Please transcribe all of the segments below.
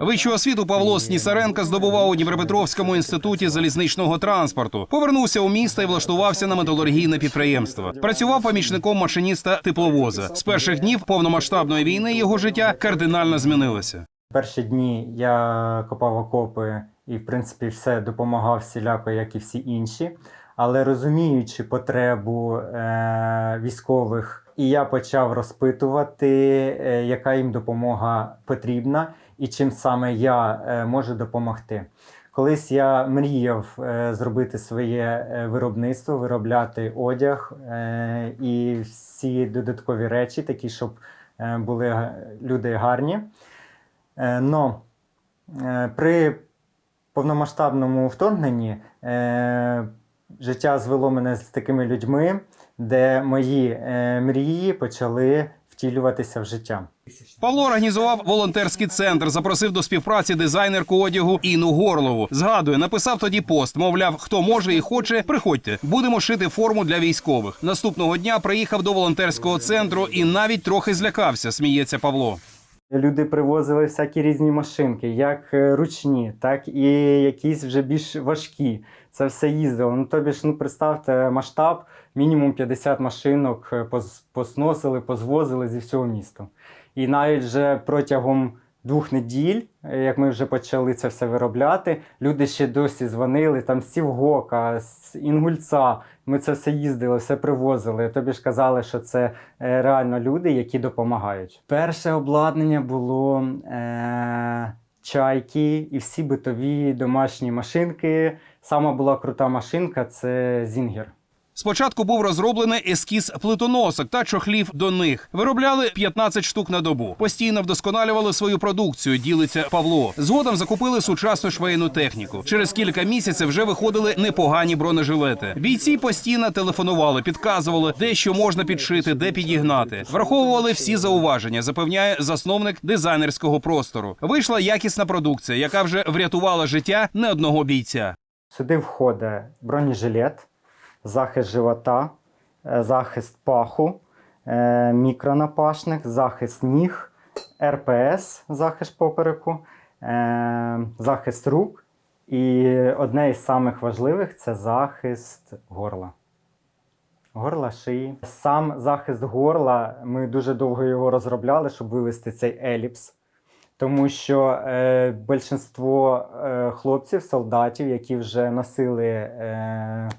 Вищу освіту Павло Снісаренко здобував у Дніпропетровському інституті залізничного транспорту. Повернувся у місто і влаштувався на металургійне підприємство. Працював помічником машиніста тепловоза. З перших днів повномасштабної війни його життя кардинально змінилося. Перші дні я копав окопи і, в принципі, все допомагав всіляко, як і всі інші. Але розуміючи потребу е- військових, і я почав розпитувати, е- яка їм допомога потрібна і чим саме я е- можу допомогти. Колись я мріяв е- зробити своє виробництво, виробляти одяг і всі додаткові речі, такі, щоб були люди гарні. Но при повномасштабному вторгненні життя звело мене з такими людьми, де мої е, мрії почали втілюватися в життя. Павло організував волонтерський центр, запросив до співпраці дизайнерку одягу Інну Горлову. Згадує, написав тоді пост. Мовляв, хто може і хоче, приходьте. Будемо шити форму для військових. Наступного дня приїхав до волонтерського центру і навіть трохи злякався. Сміється Павло. Люди привозили всякі різні машинки, як е, ручні, так і якісь вже більш важкі. Це все їздило. Ну тобі ж, ну представте масштаб, мінімум 50 машинок е, посносили, позвозили зі всього міста. І навіть вже протягом двох неділь, е, як ми вже почали це все виробляти, люди ще досі дзвонили там з Сівгока, з Інгульця. Ми це все їздили, все привозили. Тобі ж казали, що це е, реально люди, які допомагають. Перше обладнання було е- чайки і всі битові домашні машинки. Сама була крута машинка це Зінгер. Спочатку був розроблений ескіз плитоносок та чохлів до них. Виробляли 15 штук на добу. Постійно вдосконалювали свою продукцію. Ділиться Павло. Згодом закупили сучасну швейну техніку. Через кілька місяців вже виходили непогані бронежилети. Бійці постійно телефонували, підказували, де що можна підшити, де підігнати. Враховували всі зауваження. Запевняє засновник дизайнерського простору. Вийшла якісна продукція, яка вже врятувала життя не одного бійця. Сюди входить бронежилет, захист живота, е, захист паху, е, мікронапашник, захист ніг, РПС, захист попереку, е, захист рук. І одне із самих важливих це захист горла. Горла шиї. Сам захист горла, ми дуже довго його розробляли, щоб вивести цей еліпс. Тому що е, більшинство е, хлопців, солдатів, які вже носили е,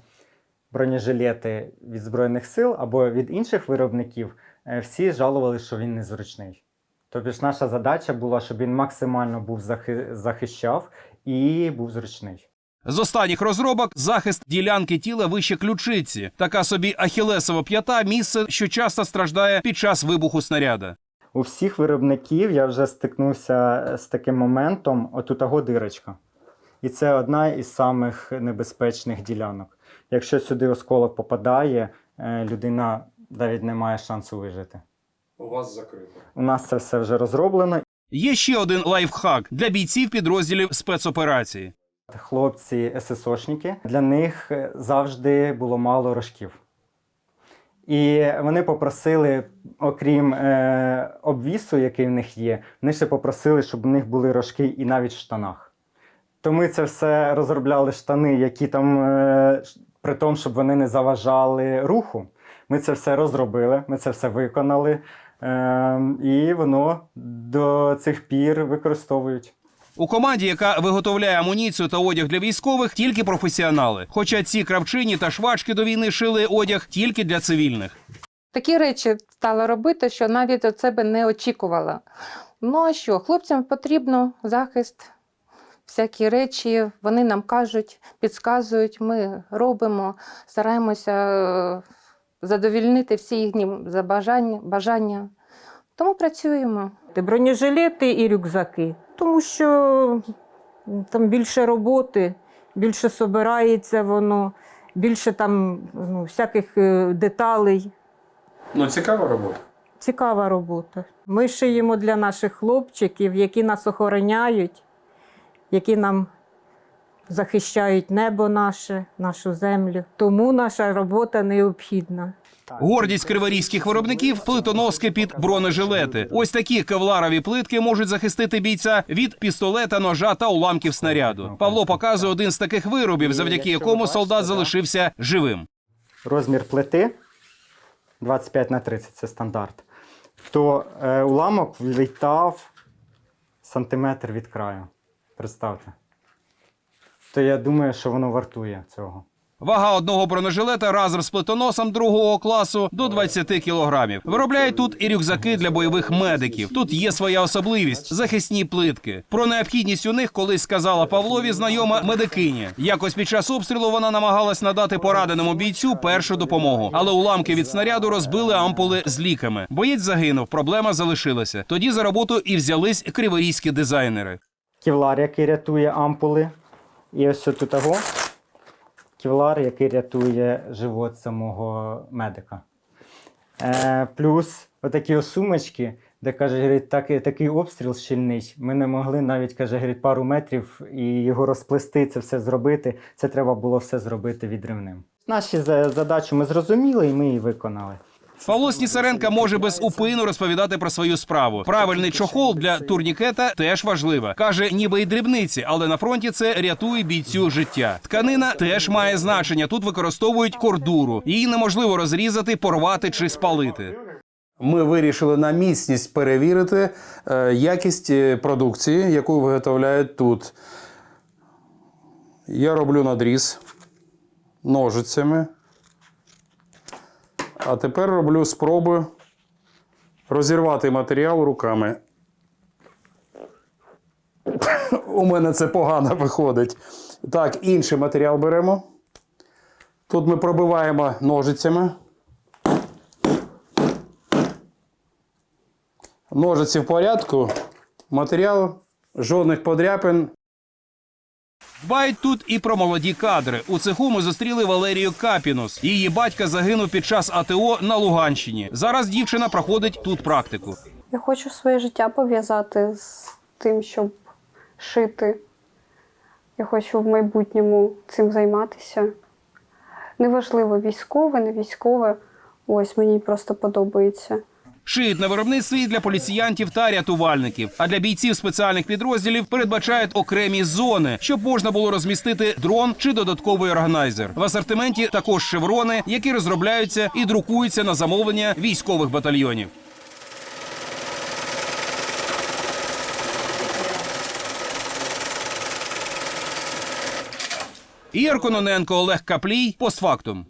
бронежилети від Збройних сил або від інших виробників, е, всі жалували, що він незручний. Тобто ж наша задача була, щоб він максимально був захи- захищав і був зручний. З останніх розробок захист ділянки тіла вище ключиці. Така собі ахілесова п'ята місце, що часто страждає під час вибуху снаряда. У всіх виробників я вже стикнувся з таким моментом, отут того дирочка. І це одна із самих небезпечних ділянок. Якщо сюди осколок попадає, е, людина навіть не має шансу вижити. У вас закрито. У нас це все вже розроблено. Є ще один лайфхак для бійців підрозділів спецоперації. Хлопці ССОшники, для них е, завжди було мало рожків. І вони попросили, окрім е, обвісу, який в них є, вони ще попросили, щоб у них були рожки і навіть в штанах. То ми це все розробляли штани, які там, е, при тому, щоб вони не заважали руху. Ми це все розробили, ми це все виконали, е, і воно до цих пір використовують. У команді, яка виготовляє амуніцію та одяг для військових, тільки професіонали. Хоча ці кравчині та швачки до війни шили одяг тільки для цивільних. Такі речі стала робити, що навіть від себе не очікувала. Ну а що, хлопцям потрібно захист, всякі речі, вони нам кажуть, підказують, ми робимо, стараємося е, задовільнити всі їхні забажання, бажання. Тому працюємо. Ти бронежилети і рюкзаки, тому що там більше роботи, більше собирається воно, більше там ну, всяких е, деталей. Ну, цікава робота. Цікава робота. Ми шиємо для наших хлопчиків, які нас охороняють, які нам захищають небо наше, нашу землю. Тому наша робота необхідна. Гордість криворізьких виробників плитоноски під бронежилети. Ось такі кевларові плитки можуть захистити бійця від пістолета, ножа та уламків снаряду. Павло показує один з таких виробів, завдяки якому солдат залишився живим. Розмір плити 25 на 30 це стандарт. То е, уламок влітав сантиметр від краю. Представте. То я думаю, що воно вартує цього. Вага одного бронежилета разом з плитоносом другого класу до 20 кілограмів. Виробляють тут і рюкзаки для бойових медиків. Тут є своя особливість захисні плитки. Про необхідність у них колись сказала Павлові знайома медикиня. Якось під час обстрілу вона намагалась надати пораненому бійцю першу допомогу, але уламки від снаряду розбили ампули з ліками. Боєць загинув. Проблема залишилася. Тоді за роботу і взялись криворізькі дизайнери. Кевлар, який рятує ампули. І ось тут того. Кевлар, який рятує живот самого медика. Е, плюс отакі сумочки, де каже, говорить, так, такий обстріл щільний. Ми не могли навіть каже, говорить, пару метрів і його розплести, це все зробити. Це треба було все зробити відривним. Наші за- задачі ми зрозуміли і ми її виконали. Павло Снісаренка може без упину розповідати про свою справу. Правильний чохол для турнікета теж важливо. каже, ніби й дрібниці, але на фронті це рятує бійцю життя. Тканина теж має значення. Тут використовують кордуру. Її неможливо розрізати, порвати чи спалити. Ми вирішили на міцність перевірити е, якість е, продукції, яку виготовляють тут. Я роблю надріз ножицями. А тепер роблю спроби розірвати матеріал руками. У мене це погано виходить. Так, інший матеріал беремо. Тут ми пробиваємо ножицями. Ножиці в порядку, матеріал, жодних подряпин. Дбають тут і про молоді кадри. У цеху ми зустріли Валерію Капінус. Її батька загинув під час АТО на Луганщині. Зараз дівчина проходить тут практику. Я хочу своє життя пов'язати з тим, щоб шити. Я хочу в майбутньому цим займатися. Неважливо, військове, не військове. Ось мені просто подобається. Шиють на виробництві для поліціянтів та рятувальників. А для бійців спеціальних підрозділів передбачають окремі зони, щоб можна було розмістити дрон чи додатковий органайзер. В асортименті також шеврони, які розробляються і друкуються на замовлення військових батальйонів. Ігор Кононенко, Олег Каплій. Постфактум.